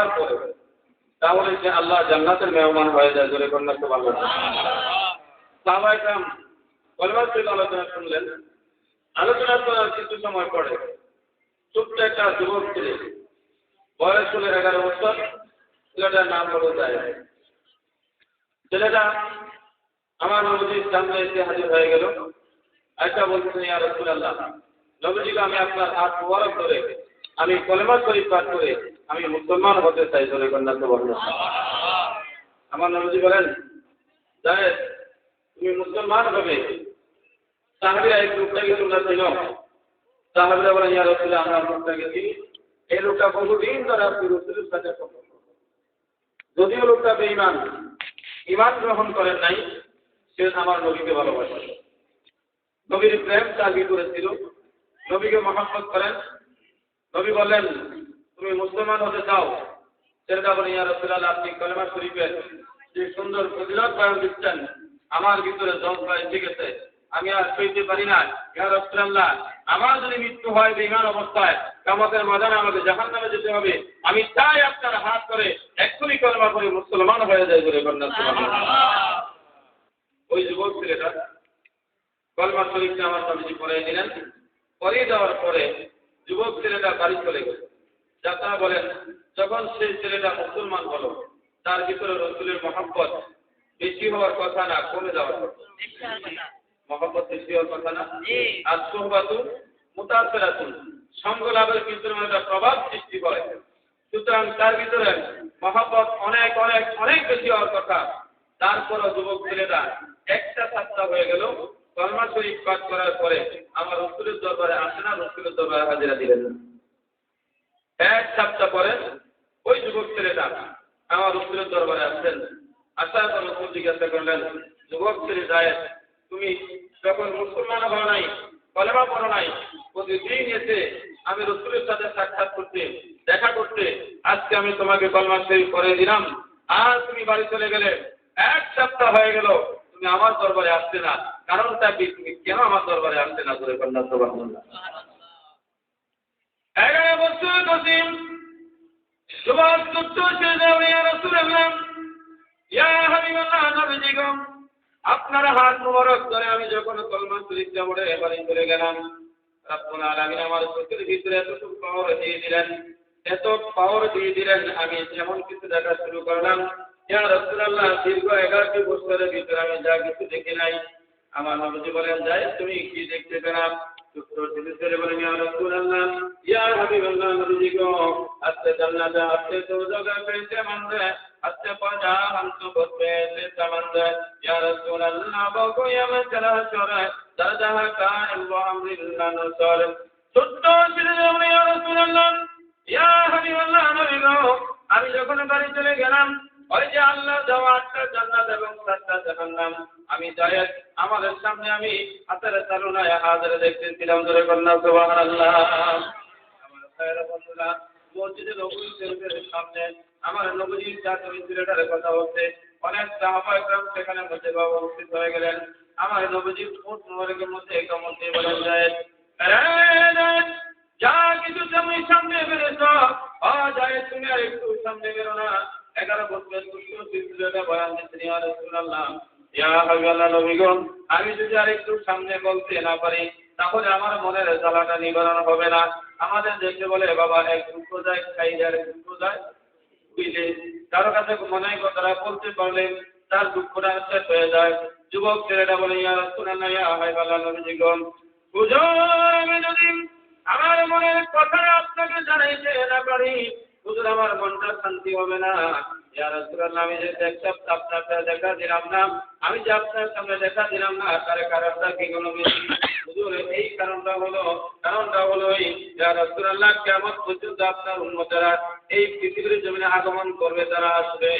যাওয়ার পরে তাহলে যে আল্লাহ জান্নাতের মেহমান হয়ে যায়, জোরে কন্যা তো ভালো আলোচনা শুনলেন। আলোচনা করার কিছু সময় পরে ছোট্ট একটা যুবক ছেলে, বয়স হলো এগারো বছর, ছেলেটার নাম হলো যায় ছেলেটা আমার নবজির সামনে এসে হাজির হয়ে গেল। একটা বলছেন, ইয়া রাসূলুল্লাহ, নবজিকে আমি আপনার হাত মোবারক ধরে আমি কলেমা শরীফ পাঠ করে আমি মুসলমান হতে চাই ধরে কন্যা আমার নবজি বলেন জানেন তুমি মুসলমান হবে। সাহাবিরা এই লোকটাকে তোমরা ছিল সাহাবিরা বলেন, ইয়া রাসূলুল্লাহ, আমরা লোকটাকে চিনি। এই লোকটা বহুদিন ধরে আপনি রসুলের সাথে যদিও লোকটা বেঈমান ইমান গ্রহণ করেন নাই, সে আমার নবীকে ভালোবাসে। নবীর প্রেম তার ভিতরে ছিল। নবীকে মহাম্মত করেন। নবী বললেন তুমি মুসলমান হতে চাও? সেটা বলে ইয়া রাসূলুল্লাহ আপনি কলেমা শরীফের যে সুন্দর ফজিলত বয়ান দিচ্ছেন আমার ভিতরে ঠিক আছে। আমি আর সইতে পারি না। ইয়া রাসূলুল্লাহ আমার যদি মৃত্যু হয় বেঈমান অবস্থায় কামতের মাদানে আমাকে জাহান্নামে যেতে হবে। আমি চাই আপনার হাত করে এক্ষুনি কলেমা করে মুসলমান হয়ে যায় বলে কন্যা ওই যুবক ছেলেটা কলমা শরীফকে আমার স্বামীজি পড়িয়ে দিলেন। পরিয়ে দেওয়ার পরে যুবক ছেলেটা বাড়ি চলে গেল। যাত্রা বলেন যখন সেই ছেলেটা মুসলমান হলো তার ভিতরে রসুলের মহাব্বত বেশি হওয়ার কথা না কমে যাওয়ার কথা। মহাব্বত বেশি হওয়ার কথা না? আর সোহবাতু মুতাসেরাতুন সঙ্গ লাভের ভিতরে একটা প্রভাব সৃষ্টি করে। সুতরাং তার ভিতরে মহাব্বত অনেক অনেক অনেক বেশি হওয়ার কথা। তারপরও যুবক ছেলেটা একটা সাতটা হয়ে গেল কলমা শরীফ পাঠ করার পরে আমার রসুলের দরবারে আসে না, রসুলের দরবারে হাজিরা দিলেন এক সপ্তাহ পরে ওই যুবক ছেলেটা আমার রসুলের দরবারে আসছেন আসার পর রসুল জিজ্ঞাসা করলেন, যুবক ছেলে যায় তুমি যখন মুসলমান হও নাই, কলেমা পড়ো নাই, প্রতিদিন এসে আমি রসুলের সাথে সাক্ষাৎ করতে, দেখা করতে, আজকে আমি তোমাকে কলমা শরীফ করে দিলাম। আর তুমি বাড়ি চলে গেলে এক সপ্তাহ হয়ে গেল তুমি আমার দরবারে আসছে না। কারণটা কি? তুমি কেন আমার দরবারে আসছে না করে কন্যা সবার এগারো বছর কসিম সুভাষ গুপ্ত আপনার হাত মুবারক ধরে আমি যখন কলমা শরীফটা পড়ে এবারে চলে গেলাম রাব্বুল আলামিন আমার চোখের ভিতরে এত পাওয়ার দিয়ে দিলেন এত পাওয়ার দিয়ে দিলেন আমি যেমন কিছু দেখা শুরু করলাম ইয়া রাসূলুল্লাহ, দীর্ঘ এগারোটি বছরের ভিতরে যা কিছু দেখি নাই। আমার নবজি যাই, তুমি কি দেখতে পেলাম? আজকে জান্নাতে আজকে তো জায়গা পেতে মন্দে আজকে পাজা হামসু করতে পেতে মন্দে ইয়া রাসূলুল্লাহ বগো ইয়া মাসালা চরে দাদা কা ইল্লা আমরিল্লাহ নসর ছোট্ট বলে ইয়া রাসূলুল্লাহ, ইয়া হাবিবাল্লাহ নবী গো, আমি যখন বাড়ি চলে গেলাম ওই যে আল্লাহ দেওয়া আটটা জান্নাত এবং সাতটা জাহান্নাম। আমি যাই আমাদের সামনে আমি হাতের তালুনায় হাজারে দেখতেছিলাম ধরে সামনে আমার নবীজির ছেলেটার কথা হচ্ছে অনেক সেখানে মধ্যে বাবা উপস্থিত হয়ে গেলেন। আমার নবীজি উট মোবারকের মধ্যে একমত দিয়ে বলেন যায় যা কিছু তুমি সামনে বেরোছ আ যায় তুমি আর একটু সামনে বেরো না এগারো ইয়া আমি যদি আর একটু সামনে বলতে না পারি, তাহলে আমার মনের জ্বালাটা নিবারণ হবে না। আমাদের দেশে বলে বাবা, এক দুঃখ যায়, খাই যায় দুঃখ যায়। বুঝলে? কারও কাছে মনে হয় কথাটা বলতে পারলে তার দুঃখটা শেষ হয়ে যায়। যুবক ছেলেটা বলে, ইয়া রাসূলুল্লাহ, ইয়া হাবিবাল্লাহ নবীগণ হুজুর আমি যদি আমার মনের কথা আপনাকে জানাইতে না পারি হুজুর আমার মনটা শান্তি হবে না। আমি দেখা দিলাম না। এই কারণটা হলো কারণটা হলো এই পৃথিবীর আগমন করবে, তারা আসবে।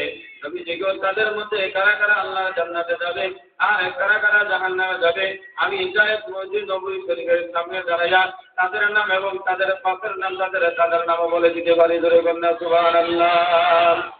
আমি যেগুলো তাদের মধ্যে কারা কারা আল্লাহ জান্নাতে যাবে, আর কারা কারা জাহান্নামে যাবে, আমি নবী শরীফের সামনে দাঁড়াইয়া তাদের নাম এবং তাদের পাশের নাম তাদের তাদের নাম বলে দিতে পারি, ধরে কন্যা সুবহানাল্লাহ।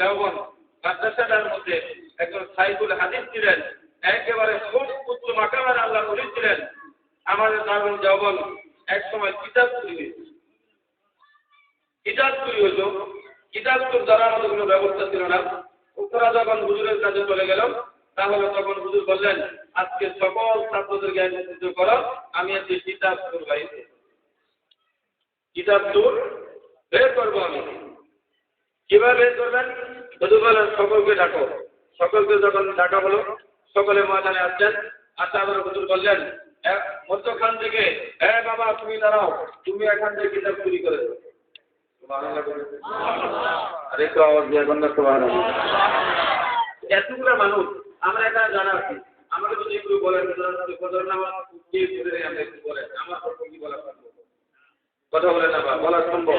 দেওবন মাদ্রাসাটার মধ্যে একজন সাইকুল হাদিস ছিলেন, একেবারে খুব উচ্চ মাকামের আল্লাহ বলি ছিলেন। আমাদের দারুল দেওবন এক সময় কিতাব চুরি হয়েছে। কিতাব চুরি হইতো কিতাব চুর দ্বারা আমাদের কোনো ব্যবস্থা ছিল না। উত্তরা যখন হুজুরের কাছে চলে গেল, তাহলে তখন হুজুর বললেন, আজকে সকল ছাত্রদেরকে একত্রিত করো, আমি আজকে কিতাব চুর গাইছি কিতাব চুর বের করব আমি। কীভাবে বের করবেন? হুজুর বলেন সকলকে ডাকো। সকলকে যখন ডাকা হলো সকলে ময়দানে আসছেন। আচ্ছা আবার হুজুর বললেন মধ্যখান থেকে হ্যাঁ বাবা তুমি দাঁড়াও তুমি এখান থেকে কিতাব চুরি করেছ আরে তো আওয়াজ দিয়ে এখন এতগুলো মানুষ আমরা এটা জানা আছি আমাকে যদি একটু বলেন একটু বলেন কি বলা সম্ভব? কথা বলেন না বলা সম্ভব?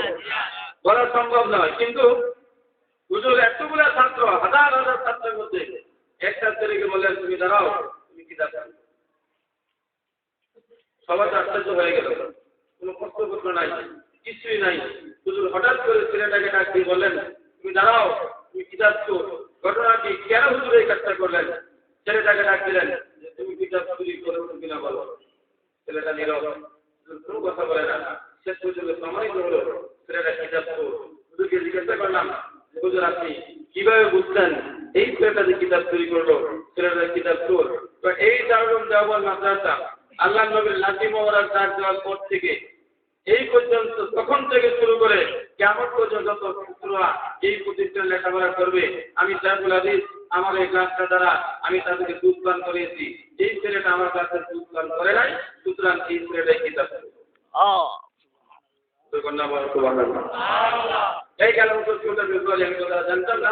বলা সম্ভব নয় কিন্তু হুজুর, এতগুলো ছাত্র, হাজার হাজার ছাত্রের মধ্যে একটা ছেলেকে বললেন তুমি দাঁড়াও, তুমি কি দাঁড়াও? সবাই আশ্চর্য হয়ে গেল। কোনো প্রশ্নপত্র নাই, কিছুই নাই। হুজুর হঠাৎ করে ছেলেটাকে ডাক দিয়ে বললেন, তুমি দাঁড়াও, তুমি কিতাব তো ঘটনা কি কেন হুজুর এই কাজটা করলেন? ছেলেটাকে ডাক দিলেন, যে তুমি কিতাব চুরি করেছ কিনা বলো। ছেলেটা নীরব কোনো কথা বলে না। শেষ পর্যন্ত প্রমাণিত হলো, ছেলেটা কিতাব হুজুরকে জিজ্ঞাসা করলাম হুজুর কীভাবে বুঝছেন এই ছেলেটা কিতাব চুরি করল? ছেলেটা কিতাব চোর। তো এই দারুল দেওয়ার মাদ্রাসা আল্লাহ নবীর লাঠি মোহরার ডাক দেওয়ার পর থেকে এই পর্যন্ত, তখন থেকে শুরু করে কেমন পর্যন্ত ছাত্ররা এই প্রতিষ্ঠান লেখাপড়া করবে, আমি সাহেবুল হাদিস, আমার এই ক্লাসটা দ্বারা আমি তাদেরকে দুধ পান করিয়েছি। এই ছেলেটা আমার কাছে দুধ পান করে নাই, সুতরাং এই ছেলেটাই কিতাব এই গেল আমি তো জানতাম না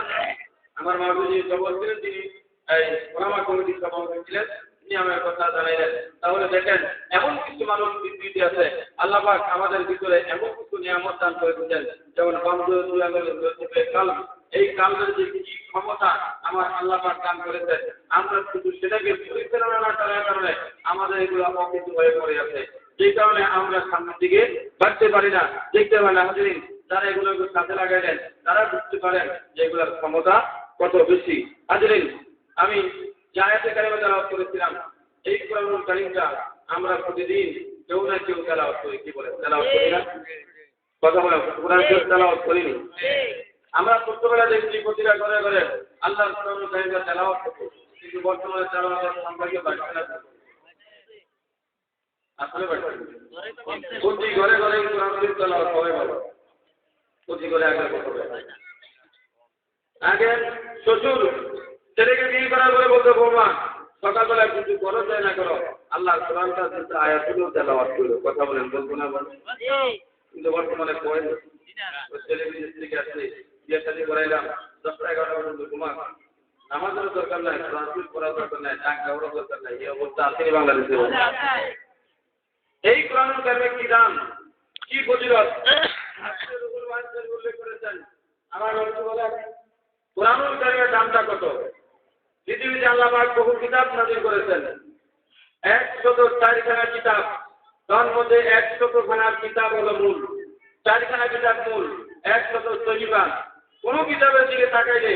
আমার মাহবুজি জবর ছিলেন তিনি এই ওলামা কমিটির সভাপতি ছিলেন তিনি আমার কথা জানাইলেন তাহলে দেখেন এমন কিছু মানুষ পৃথিবীতে আছে আল্লাহ পাক আমাদের ভিতরে এমন কিছু নিয়ামত দান করে দিচ্ছেন যেমন কাল এই কালের যে কি ক্ষমতা আমার আল্লাহ পাক দান করেছেন আমরা শুধু সেটাকে পরিচালনা করার কারণে আমাদের এগুলো অকিছু হয়ে পড়ে আছে যেই কারণে আমরা সামনের দিকে বাড়তে পারি না। দেখতে পারি না হাজিরিন, যারা এগুলো কাজে লাগাইলেন তারা বুঝতে পারেন যে এগুলোর ক্ষমতা কত বেশি। হাজিরিন, আমি যে আয়াতে কারিমা তেলাওয়াত করেছিলাম, এই কোরআনুল কারিমটা আমরা প্রতিদিন কেউ না কেউ তেলাওয়াত করি। কি বলে তেলাওয়াত করি না? আমরা ছোট্টবেলা দেখছি প্রতিটা ঘরে ঘরে আল্লাহ কোরআনুল কারিমটা কিন্তু বর্তমানে তেলাওয়াতের আসলে প্রতি ঘরে ঘরে কোরআন তেলাওয়াত হবে বলো প্রতি ঘরে আগে করবে আগে শ্বশুর, ছেলেকে বিয়ে করার পরে বলতে, বৌমা, সকালবেলা কিছু করো চাই না করো। আল্লাহ কোরআনটা কিন্তু আয়াতগুলো তেলাওয়াত করল। কথা বলেন, বলব না কিন্তু বর্তমানে কয় ওই ছেলে বিদেশ থেকে আসছে বিয়ে শাদী করাইলাম, দশটা এগারোটা পর্যন্ত ঘুমা নামাজেরও দরকার নাই ট্রান্সলেট করার দরকার নাই, টাকা দেওয়ারও দরকার নাই। এই অবস্থা আসেনি বাংলাদেশে? এই কোরআন কারিমে কি দাম? কি ফজিলত? উল্লেখ করেছেন। আমার নবী বলেন কোরআনুল কারিমের দামটা কত? পৃথিবীতে আল্লাহ পাক বহু কিতাব নাজিল করেছেন। একশত চারিখানা কিতাব তার মধ্যে একশত খানার কিতাব হলো মূল। চারিখানা কিতাব মূল একশত সহিবা কোন কিতাবের দিকে তাকাইলে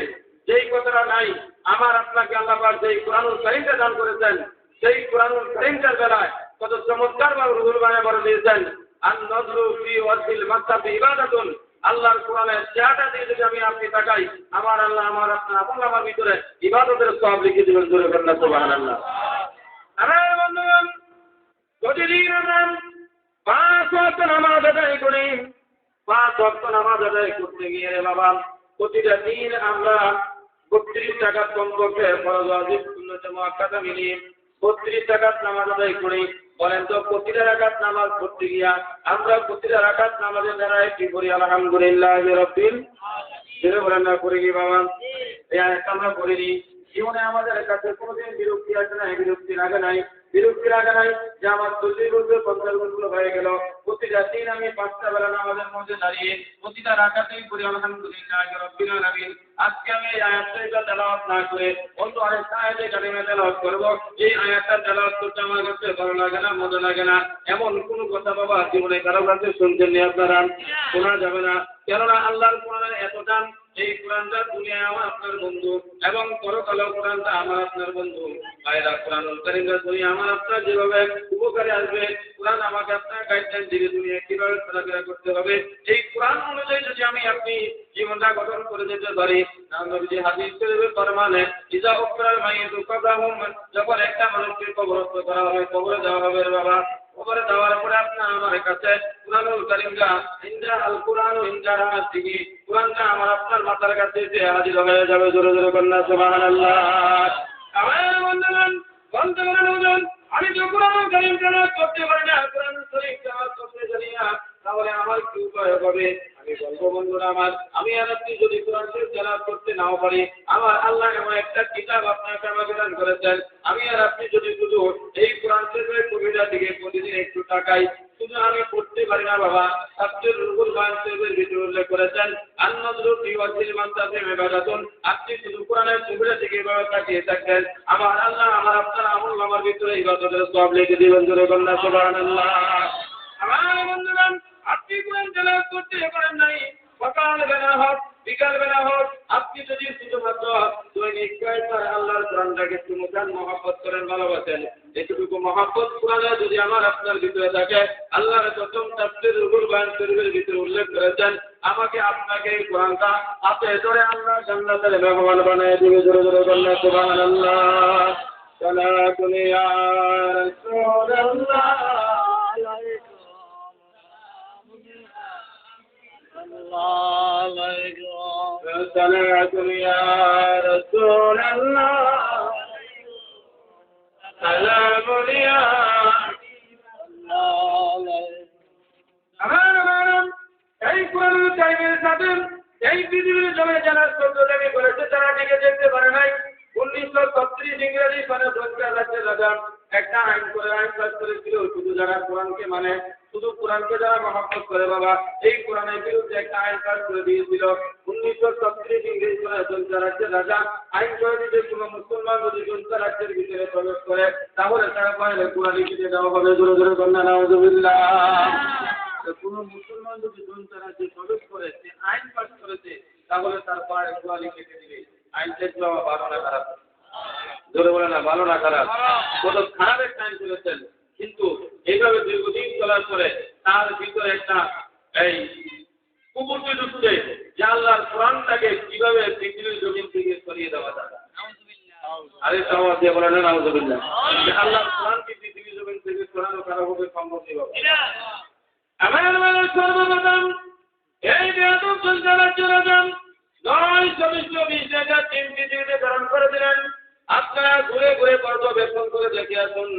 যেই কথাটা নাই আমার আপনাকে আল্লাহ পাক যেই কোরআনুল কারিমটা দান করেছেন সেই কোরআনুল কারিমটার বেলায় কত চমৎকার ভাবে রুহুল বানায় বলে দিয়েছেন। আর নজরু ফি ওয়াসিল মাসাবি ইবাদাতুন। আল্লাহর কোরআনের চেহারাটা দিয়ে যদি আমি আপনি তাকাই, আমার আল্লাহ আমার আপনার এবং আমার ভিতরে ইবাদতের সব লিখে দিবেন জোরে কন্যা সুবহানাল্লাহ। আরে বন্ধুগণ, প্রতিদিন আমরা পাঁচ ওয়াক্ত নামাজ আদায় করি। পাঁচ ওয়াক্ত নামাজ আদায় করতে গিয়ে রে বাবা, প্রতিটা দিন আমরা বত্রিশ টাকা কমপক্ষে ফরজ ওয়াজিব, সুন্নত মুআক্কাদা বত্রিশ টাকার নামাজ আদায় করি। বলেন তো, প্রতিটা রাকাত নামাজ পড়তে গিয়া আমরা প্রতিটা রাকাত নামাজের দ্বারা কি করি? আলহামদুলিল্লাহ বলেন না করে বাবা। এই আয়াতটা আমরা পড়িনি জীবনে আমাদের কাছে কোনোদিন বিরক্তি আসে নাই বিরক্তি লাগে নাই। বিরক্তি লাগে নাই যে আমার চল্লিশ বছর পঞ্চাশ বছর হয়ে গেল। প্রতিটা দিন আমি পাঁচটা বেলা নামাজের মধ্যে দাঁড়িয়ে প্রতিটা রাখাতেই করি আলহামদুলিল্লাহ রব্বিল আলামিন। আজকে আমি এই আয়াতটা তেলাওয়াত না করে অন্য আরেকটা আয়াতে কালিমা তেলাওয়াত করব। এই আয়াতটা তেলাওয়াত করতে আমার কাছে ভালো লাগে না মজা লাগে না। এমন কোনো কথা বাবা জীবনে কারও কাছে শুনছেন নি আপনারা? শোনা যাবে না। কেননা আল্লাহর কোরআনের এত দাম এই কোরআনটা দুনিয়ায় আমার আপনার বন্ধু এবং পরকালেও কোরআনটা আমার আপনার বন্ধু। ভাইরা কোরআন কারিমটা দুনিয়া আমার আপনার যেভাবে উপকারে আসবে, কোরআন আমাকে আপনার গাইডলাইন দিবে দুনিয়া কীভাবে চলাফেরা করতে হবে। এই কোরআন অনুযায়ী যদি আমি আপনি জীবনটা গঠন করে যেতে পারি যে হাদিস শরীফের ফরমানে ইজা উকরাল মাইয়িতু যখন একটা মানুষকে কবরস্থ করা হবে, কবরে দেওয়া হবে বাবা। কবরে দেওয়ার পরে আপনার আমার কাছে কোরআনুল কারিমটা ইন্দ্রা আল কোরআন ইন্দ্রা রাহাতিহি কোরআনটা আমার আপনার মাথার কাছে এসে হাজির হয়ে যাবে, জোরে জোরে কন্যা সুবহানাল্লাহ। আমার বন্ধুগণ বন্ধুগণ আমি তো কোরআনুল কারিম তেলাওয়াত করতে পারি না কোরআন শরীফ তেলাওয়াত করতে জানি না। তাহলে আমার কি উপায় হবে? আমি বলব, বন্ধুরা আমার, আমি আর আপনি যদি কোরআন শরীফ তেলাওয়াত করতে নাও পারি, আমার আল্লাহ এমন একটা কিতাব আপনাকে আমাকে দান করেছেন। আমি আর আপনি যদি শুধু এই কোরআন শরীফের কবিতা দিকে প্রতিদিন একটু টাকাই শুধু আমি পড়তে পারি না বাবা আব্দুল রুহুল শরীফের ভিতরে উল্লেখ করেছেন আন্নাদরু ফি ওয়াজিল মানতাফি ইবাদাতুন। আপনি শুধু কোরআনের কবিতা দিকে এভাবে তাকিয়ে থাকবেন, আমার আল্লাহ আমার আপনার আমল আমার ভিতরে ইবাদতের সব লিখে দিবেন। জোরে কন্যা সুবহানাল্লাহ। আমার বন্ধুগণ আপনি কোরআন তেলাওয়াত করতে পারেন নাই। সকাল বেলা হোক, বিকাল বেলা হোক, আপনি যদি শুধুমাত্র দৈনিক কয়েকবার আল্লাহর কোরআনটাকে চুমুখান মহাব্বত করেন, ভালোবাসেন। এটুকু মহাব্বত কোরআনে যদি আমার আপনার ভিতরে থাকে, আল্লাহর প্রথম তাফসীর রুহুল বায়ান শরীফের ভিতরে উল্লেখ করেছেন, আমাকে আপনাকে এই কোরআনটা হাতে ধরে আল্লাহ জান্নাতের মেহমান বানায় দিবে, জোরে জোরে বললেন সুবহানাল্লাহ। সালাতুন ইয়া রাসূলুল্লাহ صلاة يا رسول الله سلام يا আমার ম্যাডাম এই কোরআন টাইমের সাথে এই পৃথিবীর জমে যারা চোদ্দটাকে করেছে তারা টিকে দেখতে পারে নাই উনিশশো ছত্রিশ ইংরেজি সনে সরকার রাজ্যের রাজা একটা আইন করে আইন পাস করেছিল শুধু যারা কোরআনকে মানে শুধু কোরআনকে যারা মহাব্বত করে বাবা এই কোরআনের বিরুদ্ধে একটা আইন পাস করে দিয়েছিল। উনিশশো ছত্রিশ ইংরেজি সরকার রাজ্যের রাজা আইন করে দিতে কোনো মুসলমান যদি জনতা রাজ্যের ভিতরে প্রবেশ করে তাহলে তারা পারে কোরআন লিখিতে দেওয়া হবে। জোরে জোরে কন্যা নাউজুবিল্লাহ। কোনো মুসলমান যদি জনতা রাজ্যে প্রবেশ করে সে আইন পাস করেছে তাহলে তার পায়ে গোয়ালি কেটে দিবে। আইন দেখল ভালো না খারাপ? ধরে বলে না ভালো না খারাপ? কত খারাপ একটা আইন করেছেন। কিন্তু এইভাবে দীর্ঘদিন চলার পরে তার ভিতরে একটা এই কুকুরটি ঢুকছে যে আল্লাহর কোরআনটাকে কীভাবে পৃথিবীর জমিন থেকে সরিয়ে দেওয়া যায়। আরে সামাজ দিয়ে বলে না নাউজুবিল্লাহ। যে আল্লাহর কোরআনকে পৃথিবীর জমিন থেকে সরানো কারোভাবে সম্ভব নেই বাবা। আমার মানে সর্বপ্রথম এই বেদম সঞ্চালক চলাচল নয় চব্বিশ বিশ টাকা তিন পৃথিবীতে ধারণ করে দিলেন। আপনারা ঘুরে ঘুরে পর্যবেক্ষণ করে দেখে আসুন।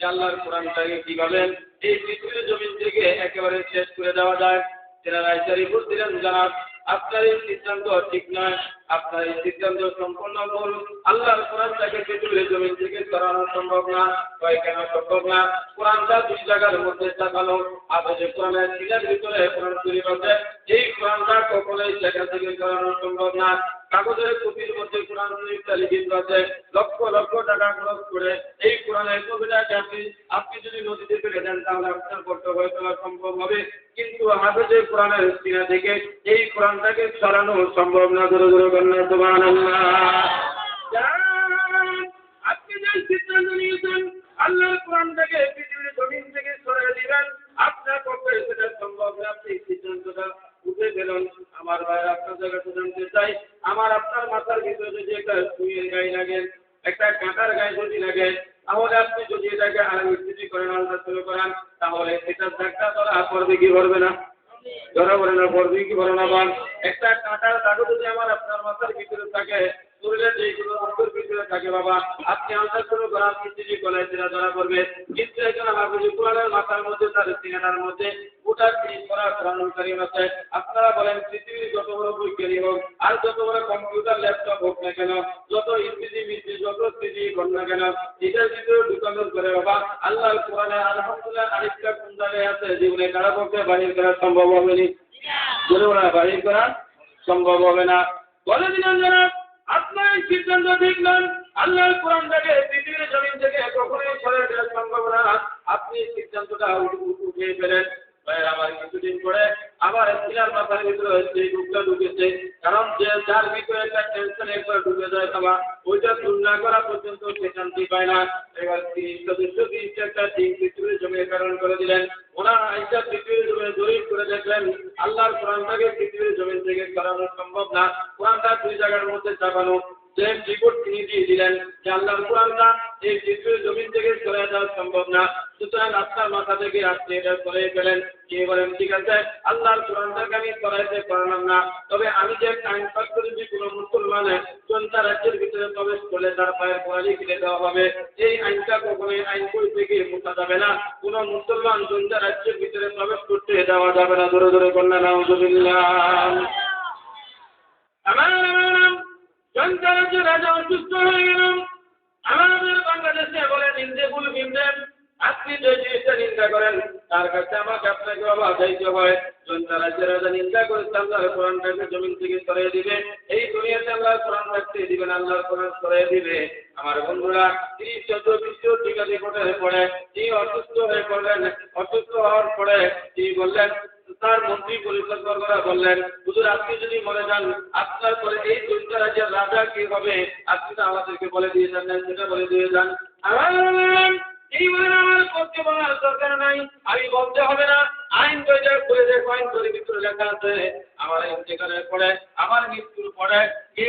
যে আল্লাহর কোরআনটাকে কীভাবে এই পৃথিবীর জমিন থেকে একেবারে শেষ করে দেওয়া যায়। তেনারা ইত্যাদি দিলেন জানান আপনার এই সিদ্ধান্ত ঠিক নয়। আপনার এই সিদ্ধান্ত সম্পূর্ণ ভুল। আল্লাহর কোরআনটাকে পৃথিবীর জমিন থেকে সরানো সম্ভব না কয় কেন সম্ভব না? কোরআনটা দুই জায়গার মধ্যে তাকানো আপনি যে কোরআনের সিলের ভিতরে কোরআন শরীফ আছে। এই কোরআনটা কখনোই সেখান থেকে সরানো সম্ভব না। কাগজের কপির মধ্যে কোরআন শরীফটা লিখিত আছে। লক্ষ লক্ষ টাকা খরচ করে এই কোরআনের কবিতাকে আপনি আপনি যদি নদীতে ফেলে দেন, তাহলে আপনার কর্তব্য তোলা সম্ভব হবে। কিন্তু হাফেজে কোরআনের সিনা থেকে এই কোরআনটাকে সরানো সম্ভব না। ধরে ধরে। সুবহানাল্লাহ। আপনি যে সিদ্ধান্ত নিয়েছেন, আল্লাহর কোরআনটাকে পৃথিবীর জমিন থেকে সরিয়ে দিবেন, আপনার পক্ষে সেটা সম্ভব না, আপনি সিদ্ধান্তটা উঠে গেলেন আমার ভাই, আপনার কাছে জানতে চাই, আমার, আপনার মাথার ভিতরে যদি একটা সুইয়ের গায়ে লাগে, একটা কাঁটার গায়ে যদি লাগে, তাহলে আপনি যদি এটাকে আর স্থিতি করেন, আল্লাহ শুরু করেন, তাহলে এটার দাগটা ধরা পড়বে কি পড়বে না? ধরা পড়ে না পড়বে কি পড়ে না বান একটা কাঁটার দাগও যদি আমার আপনার মাথার ভিতরে থাকে শরীরের যেগুলো অন্তর ভিতরে থাকে, বাবা। আপনি আল্লাহ শুরু আপনি যদি কলেন সেটা ধরা পড়বে, কিন্তু এখানে হাফিজ কোরআনের মাথার মধ্যে, তার সিনেমার মধ্যে গোটা জিনিস করা কোরআনুল আছে। আপনারা বলেন, পৃথিবীর যত বড় বৈজ্ঞানী হোক, আর যত বড় কম্পিউটার, ল্যাপটপ হোক না কেন, যত ইংরেজি মিষ্টি, যত স্মৃতি হোক না কেন এটার ভিতরে ঢুকানোর করে বাবা, আল্লাহর কোরআনে আলহামদুলিল্লাহ আরেকটা আছে, জীবনে কারও পক্ষে বাহির করা সম্ভব হবে না। বলে ওরা বাহির করা সম্ভব হবে না। বলে দিলেন যারা, আপনার সিদ্ধান্ত ঠিক নন আল্লাহর কোরআন থেকে, পৃথিবীর জমিন থেকে কখনোই সরে দেওয়া সম্ভব না। আপনি সিদ্ধান্তটা উঠ- উঠিয়ে ফেলেন। ভাই আমার কিছুদিন পরে আবার মাথার ভিতরে সেই রূপটা ঢুকেছে। কারণ যে যার ভিতরে একটা টেনশন একবার ঢুকে যায় বাবা, ওইটা দূর করা পর্যন্ত সে পায় না। এবার তিনি সদস্য তিনটা একটা পৃথিবীর জমির কারণ করে দিলেন। ওনার আইসা পৃথিবীর জমিনে করে দেখলেন, আল্লাহর কোরআনটাকে পৃথিবীর জমিন থেকে সরানো সম্ভব না। কোরআনটা দুই জায়গার মধ্যে চাপানো। সেম রিপোর্ট তিনি দিয়ে দিলেন। যে আল্লাহর কোরআনটা এই পৃথিবীর জমিন থেকে সরে যাওয়া সম্ভব না। সুতরাং আপনার মাথা থেকে আপনি এটা সরে ফেলেন। কে বলেন, ঠিক আছে, আল্লাহর কোরআনটাকে আমি সরাইতে পারলাম না। তবে আমি যে আইন পাস করেছি কোনো মুসলমানে চন্তা রাজ্যের ভিতরে প্রবেশ করলে তার পায়ের কোয়ালি ফেলে দেওয়া হবে। এই আইনটা কখনোই আইন বই থেকে মোছা যাবে না। কোনো মুসলমান চন্তা রাজ্যের ভিতরে প্রবেশ করতে দেওয়া যাবে না। ধরে ধরে কন্যা আমার সন্তানের রাজা অসুস্থ হয়ে গেলাম আমাদের বাংলাদেশে বলেন ইন্দেবুল হিন্দেন আপনি যে জিনিসটা নিন্দা করেন, তার কাছে আমাকে আপনাকে বাবা যাইতে হয় জনতা রাজ্যের রাজা নিন্দা করে আল্লাহর কোরআনটাকে জমিন থেকে সরিয়ে দিবে। এই দুনিয়াতে আল্লাহর কোরআন রাখতে দিবেন, আল্লাহর কোরআন সরিয়ে দিবে। আমার বন্ধুরা তিনি চোদ্দ বিশ্ব টিকা রিপোর্টের পরে তিনি অসুস্থ হয়ে পড়লেন, অসুস্থ হওয়ার পরে তিনি বললেন তার মন্ত্রী বর্গরা বললেন হুজুর আপনি যদি মনে যান আপনার পরে এই দুইটা রাজ্যের রাজা কি হবে? আপনি তো আমাদেরকে বলে দিয়ে যান সেটা বলে দিয়ে যান। আমার বললেন, এই বলেন আমার করতে বলার দরকার নাই আমি বলতে হবে না। আইন বইটা করে দেখো আইন বইয়ের ভিতরে লেখা আছে। আমার ইন্তেকালের পরে আমার মৃত্যুর পরে কে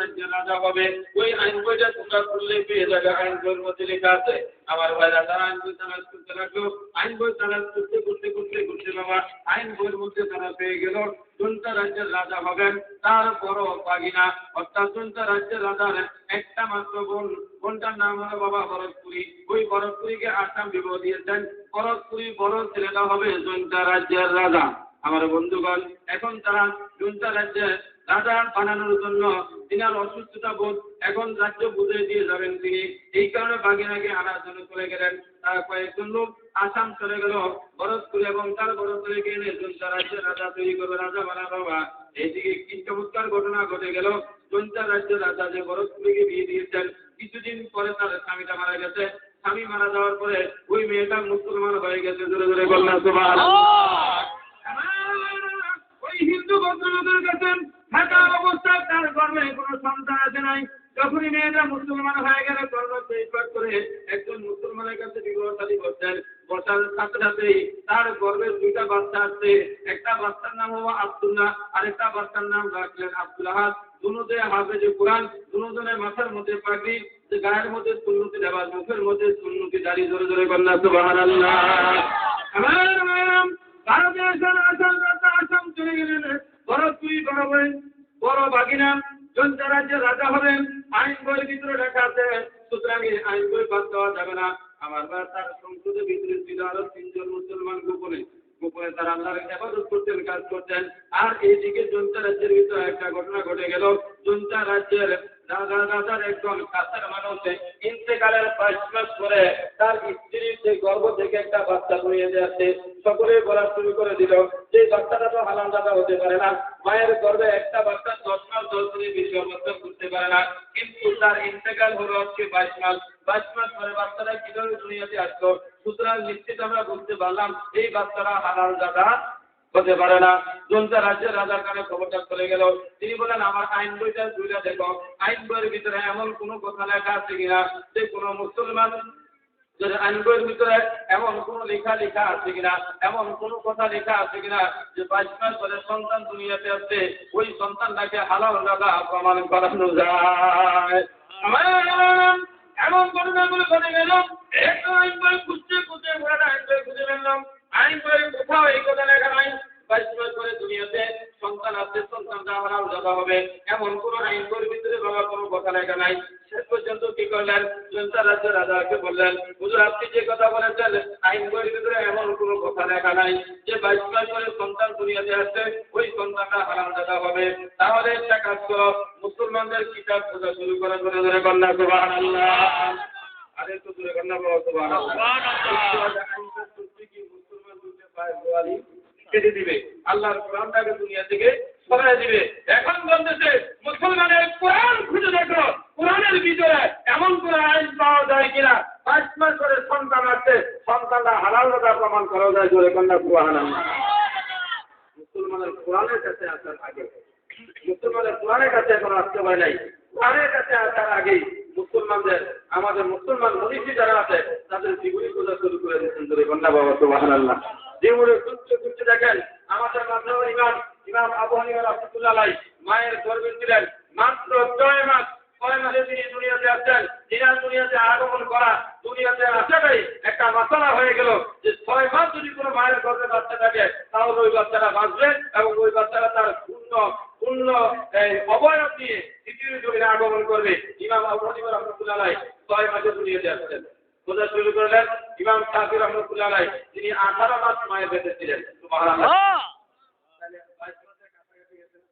রাজ্যের রাজা হবে ওই আইন বইটা তোমরা খুললে পেয়ে যাবে। আইন বইয়ের মধ্যে লেখা আছে, আমার ভাইরা তারা আইন বই তালাশ করতে লাগল। আইন বই তালাশ করতে করতে করতে করতে বাবা, আইন বইয়ের মধ্যে তারা পেয়ে গেল। জনতা রাজ্যের রাজা হবেন, তার বড় বাগিনা। অর্থাৎ জনতা রাজ্যের রাজার একটা মাত্র বোন, বোনটার নাম হলো বাবা ভরতপুরী। ওই ভরতপুরীকে আসাম বিবাহ দিয়েছেন। ভরতপুরী বড় ছেলেটা হবে জনতা রাজ্যের রাজা। আমার বন্ধুগণ, এখন তারা জনতা রাজ্যের রাজা বানানোর জন্য তিনার অসুস্থতা বোধ এখন রাজ্য বুঝে দিয়ে যাবেন তিনি। এই কারণে বাগিনাকে আনার জন্য চলে গেলেন। তারা কয়েকজন লোক আসাম চলে গেল, ভরতপুর এবং তার ভরতপুরীকে এনে জনতা রাজ্যের রাজা তৈরি করবে, রাজা বানানো বা এইদিকে কি চমৎকার ঘটনা ঘটে গেল। জনতা রাজ্যের রাজা যে ভরতপুরীকে বিয়ে দিয়েছেন, কিছুদিন পরে তার স্বামীটা মারা গেছে। স্বামী মারা যাওয়ার পরে ওই মেয়েটা মুসলমান হয়ে গেছে জোরে জোরে বললেন ওই হিন্দু ভদ্রলোকের কাছে থাকা অবস্থায় তার গর্ভে কোনো সন্তান আছে নাই। যখনই মেয়েটা মুসলমান হয়ে গেলে পরিত্যাগ করে একজন মুসলমানের কাছে বিবাহ শাদী করছেন বসার সাথে সাথেই তার গর্ভে দুইটা বাচ্চা আছে। একটা বাচ্চার নাম হলো আব্দুল্লাহ, আরেকটা বাচ্চার নাম রাখলেন আব্দুল আহাদ। দুনোতে হাফেজে কোরআন দুজনের মাথার মধ্যে যে গায়ের মধ্যে সুন্নতি দেওয়া, মুখের মধ্যে সুন্নতি দাঁড়িয়ে ধরে ধরে কন্যা সুবহানাল্লাহ। আমার মায়াম ভারতের আসাম আসাম চলে গেলেন। বড় তুই, বড় বড় বাগিনা জনতা রাজ্যের রাজা হবেন আইন বইয়ের ভিতরে লেখা আছে, সুতরাং এই আইন বই বাদ দেওয়া যাবে না। আমার বা তার সংসদের ভিতরে ছিল আরও তিনজন মুসলমান গোপনে। গোপনে তার আল্লাহর হেফাজত করতেন, কাজ করতেন। আর এইদিকে জনতা রাজ্যের ভিতরে একটা ঘটনা ঘটে গেল। জনতা রাজ্যের রাজা রাজার একজন কাছের মানুষ ইন্তেকালের পাঁচ মাস পরে তার স্ত্রীর যে গর্ভ থেকে একটা বাচ্চা নিয়ে যাচ্ছে শুরু করে দিল, যে বাচ্চাটা তো হালাল দাদা হতে পারে না, মায়ের গর্ভে একটা বাচ্চা দশ দশ দিনের বেশি করতে পারে না, কিন্তু তার ইন্তেকাল হলো আজকে বাইশ মাস বাইশ মাস পরে বাচ্চাটা কীভাবে দুনিয়াতে আসলো? সুতরাং নিশ্চিত আমরা বুঝতে পারলাম, এই বাচ্চারা হালাল দাদা হতে পারে না। জনতা রাজ্যের রাজার কানে খবরটা চলে গেল। তিনি বলেন আমার আইন বইটা দুইটা দেখো। আইন বইয়ের ভিতরে এমন কোনো কথা লেখা আছে কিনা? যে কোনো মুসলমান যদি আইন বইয়ের ভিতরে এমন কোন লেখা লেখা আছে কিনা? এমন কোন কথা লেখা আছে কিনা? যে বাইশ মাস পরে সন্তান দুনিয়াতে আসছে ওই সন্তানটাকে হালাল দাদা প্রমাণ করানো যায়। এমন ঘটনাগুলো ঘটে গেল। একটু আইন বই খুঁজতে খুঁজতে আইন বই খুঁজে ফেললাম আইন বইয়ের কোথাও এই কথা লেখা নাই বাইশ মাস পরে দুনিয়াতে সন্তান আসছে সন্তানটা হারাম দাদা হবে। এমন কোন আইন বইয়ের ভিতরে বাবা কোনো কথা লেখা নাই। শেষ পর্যন্ত কি করলেন? জনতা রাজ্য রাজাকে বললেন হুজুর আপনি যে কথা বলেছেন আইন বইয়ের ভিতরে এমন কোনো কথা লেখা নাই। যে বাইশ মাস পরে সন্তান দুনিয়াতে আসছে ওই সন্তানটা হারাম দাদা হবে। তাহলে একটা কাজ করো মুসলমানদের কিতাব খোঁজা শুরু করে ধরে ধরে কন্যা সুবহানাল্লাহ। আরে তো দূরে কন্যা বাবা সুবহানাল্লাহ। কেটে দুনিয়া থেকে দিবে। এখন বলতেছে, মুসলমানের কোরআন খুঁজে দেখো। কোরআনের ভিতরে এমন করে সন্তান আছে মুসলমানের কোরআনের কাছে আসার আগে মুসলমানের কোরআনের কাছে এখন আসতে পারে নাই। কোরআনের কাছে আসার আগেই মুসলমানদের, আমাদের মুসলমান মনীষী যারা আছে, তাদের জীবনী খোঁজা শুরু করে দিচ্ছেন বাবা সুবাহান আল্লাহ জীবনে খুঁজতে খুঁজতে দেখেন। আমাদের মাধ্যমে ইমাম ইমাম আবু হানিফা রাহমাতুল্লাহ মায়ের গর্ভে ছিলেন। মাত্র ছয় মাস, ছয় মাসে তিনি দুনিয়াতে আসছেন। তিনার দুনিয়াতে আগমন করা দুনিয়াতে আসাটাই একটা মাসালা হয়ে গেল যে ছয় মাস যদি কোনো মায়ের গর্ভে বাচ্চা থাকে, তাহলে ওই বাচ্চাটা বাঁচবে এবং ওই বাচ্চাটা তার পূর্ণ পূর্ণ অবয়ব নিয়ে দ্বিতীয় জমিনে আগমন করবে। ইমাম আবু হানিফা রাহমাতুল্লাহ ছয় মাসে দুনিয়াতে আসছেন। খোঁজা শুরু করলেন ইমাম শাহি রহমতুল্লাহ তিনি আঠারো মাস মায়ের বেঁচে ছিলেন সুবহানাল্লাহ। তাহলে বাইশ মাসের কাছাকাছি গেছে না?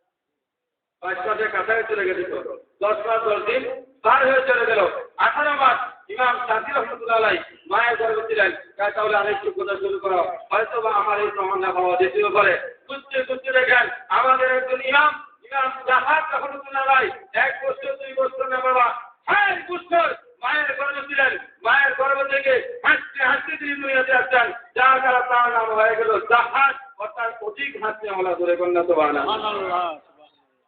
বাইশ মাসের কাছাকাছি চলে গেছে তো। দশ মাস দশ দিন পার হয়ে চলে গেল। আঠারো মাস ইমাম শাহি রহমতুল্লাহ আলাই মায়ের গর্ভে ছিলেন তাই তাহলে আরেকটু খোঁজা শুরু করো। হয়তো বা আমার এই প্রমাণ না পাওয়া যেতেও পারে। খুঁজতে খুঁজতে দেখেন আমাদের একজন ইমাম ইমাম জাহাজ রহমতুল্লাহ এক বছর দুই বছর না বাবা ষাট বছর মায়ের গর্ভে ছিলেন তিনি দুনিয়াতে আসছেন যার দ্বারা তার নাম হয়ে গেল জাহাজ। অর্থাৎ অধিক হাসতে আমরা ধরে কন্যা তো বানা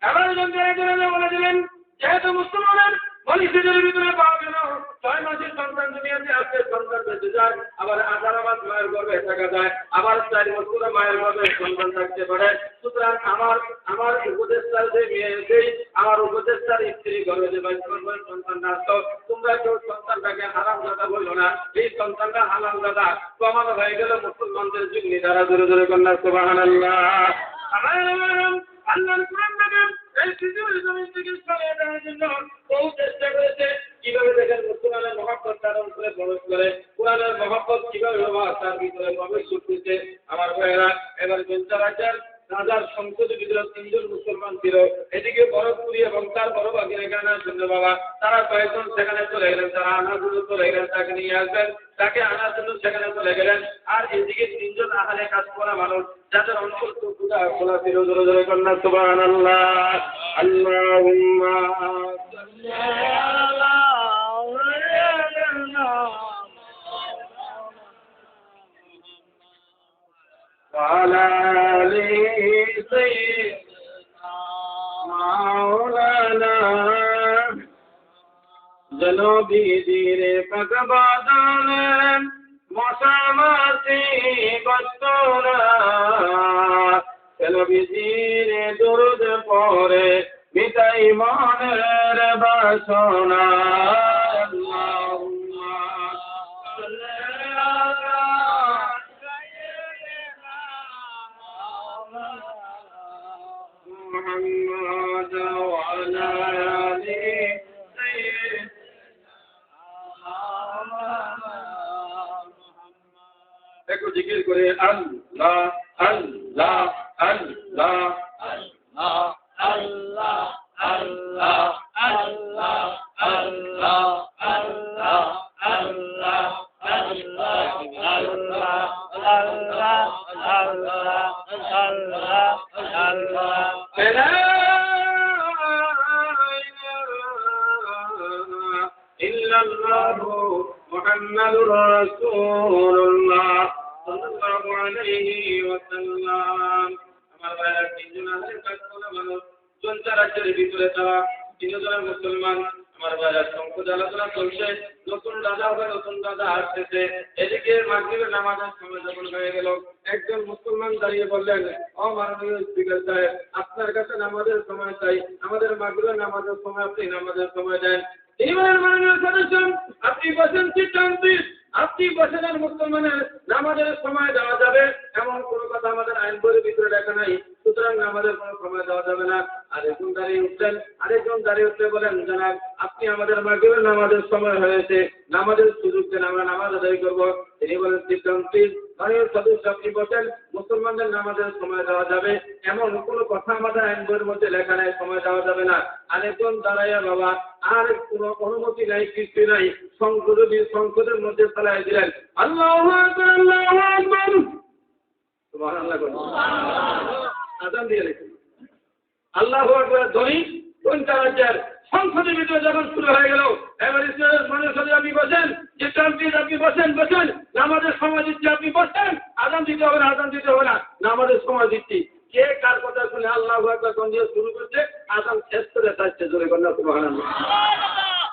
এবার একজন জেনে জেনে বলে দিলেন যেহেতু মুসলমানের মনীষীদের ভিতরে পাওয়া গেল। ছয় মাসের সন্তান দুনিয়াতে আসছে সন্তান বেঁচে যায়, আবার আঠারো মাস মায়ের গর্ভে থাকা যায়, আবার চার বছর মায়ের গর্ভে সন্তান থাকতে পারে। সুতরাং আমার আমার উপদেষ্টার যে মেয়ে সেই, আমার উপদেষ্টার স্ত্রী গর্ভে যে বাইশ বছর সন্তান আসতো তোমরা কেউ সন্তানটাকে হারাম দাদা বলল না। এই সন্তানটা হারাম দাদা। প্রমাণ হয়ে গেল মুসলমানদের যুগ্নি দ্বারা ধরে ধরে কন্যা সুবাহান আল্লাহ আমার তিনজন মুসলমান ছিল। এদিকে বরফপুরি এবং তার বড় বাবা, তারা কয়েকজন সেখানে চলে গেলেন। তারা জন্য চলে গেলেন, তাকে নিয়ে আসবেন। তাকে আনার জন্য সেখানে চলে গেলেন। আর এদিকে তিনজন আহারে কাজ করা মানুষ, যাদের অন্তর أخلص رزرز قلنا سبحان الله اللهم صل على سيدنا وعلى آله سيدنا مولانا जनोबी धीरे पगबादान मोसामासी बस्तोरा জনবি দিরে দুরুদ পরে বিদাই মনের বাসনা আল্লাহুম্মা সাল্লি আলা محمد وعلى آل একটু জিকির করে আল্লাহ আল্লাহ الله. الله الله الله الله الله الله الله الله الله إلا الله محمد رسول الله. صلى الله عليه وسلم. আমার ভাইরা তিনজন আছে কাজ করা মানুষ জনতা রাজ্যের ভিতরে তারা। তিনজনের মুসলমান। আমার ভাইরা সংকট আলোচনা চলছে। নতুন রাজা হবে, নতুন রাজা আসতেছে। এদিকে মাগরিবের নামাজের সময় যখন হয়ে গেল। একজন মুসলমান দাঁড়িয়ে বললেন, ও মাননীয় স্পিকার সাহেব, আপনার কাছে নামাজের সময় চাই। আমাদের মাগরিবের নামাজের সময় আপনি নামাজের সময় দেন। এইবার মাননীয় সদস্য, আপনি বসেন চিত্রান্তি আপনি আর মুসলমানের নামাজের সময় দেওয়া যাবে। এমন কোনো কথা আমাদের আইন বইয়ের ভিতরে লেখা নাই। সুতরাং নামাজের কোনো সময় দেওয়া যাবে না। আরেকজন দাঁড়িয়ে উঠলেন। আরেকজন দাঁড়িয়ে উঠতে বলেন, জানাব, আপনি আমাদের মাগরিবের নামাজের সময় হয়েছে। নামাজের সুযোগ দেন, আমরা নামাজ আদায় করব। তিনি বলেন চিত্রান্তি মাননীয় সদস্য আপনি বসেন মুসলমানদের নামাজের সময় দেওয়া যাবে। এমন কোনো কথা আমাদের আইন বইয়ের মধ্যে লেখা নাই সময় দেওয়া যাবে না। আরেকজন দাঁড়াইয়া বাবা আর কোনো অনুমতি নাই কিছু নাই সংসদী সংসদের মধ্যে ফেলাই দিলেন। আল্লাহ আল্লাহ সুবহানাল্লাহ বলুন। আজান দিয়ে রেখে আল্লাহ কোনটা রাজ্যের সংসদের ভিতরে যখন শুরু হয়ে গেল এবার ইসলামের মানুষ আপনি বসেন যে ট্রাম্পির আপনি বসেন বসেন। নামাজের সময় দিচ্ছি আপনি বসেন। আদান দিতে হবে না আদান দিতে হবে না। নামাজের সময় দিচ্ছি। কে কার কথা শুনে আল্লাহ দিয়ে শুরু করছে? আদান শেষ করে যাচ্ছে জোরে কন্যা সুবহানাল্লাহ।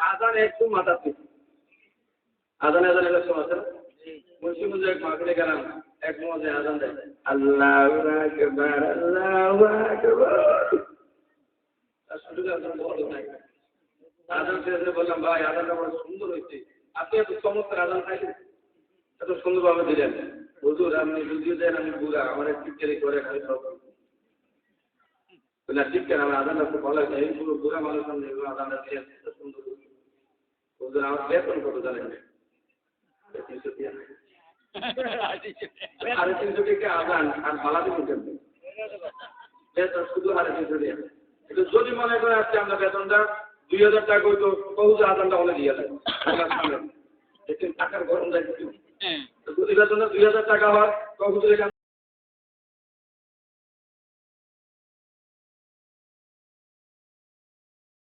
আজান একটু মাথা পিছু আজান আজান এবার সময় আছে না? মুন্সি মুজে এক মাহফিলে গেলাম এক মজে আজান দেয়। আল্লাহ আকবার আল্লাহু আকবার। শেষে বললাম ভাই আজানটা বড় সুন্দর হয়েছে। আপনি এত চমৎকার আজান খাইছেন। এত সুন্দরভাবে দিলেন। হুজুর, আপনি বুঝিয়ে দেন, আমি বুড়া, আমার টিকেরি করে খাই সব না ঠিক কেন আমার আজানটা খুব ভালো হয়েছে। এই পুরো বুড়া মানুষ সামনে এগুলো আজানটা দিয়ে সুন্দর হুজুর, আমার বেতন কত জানেন? তিনশো দিয়ে সাড়ে তিনশো টাকা আজান আর ভাড়া দিব কেন বেতন শুধু সাড়ে তিনশো কিন্তু যদি মনে করে আজকে আমরা বেতনটা দুই হাজার টাকা হইতো কহুজা আদানটা হলে দিয়ে দেয়। টাকার গরম দায়িত্ব যদি দুই হাজার টাকা হয় কহুজুর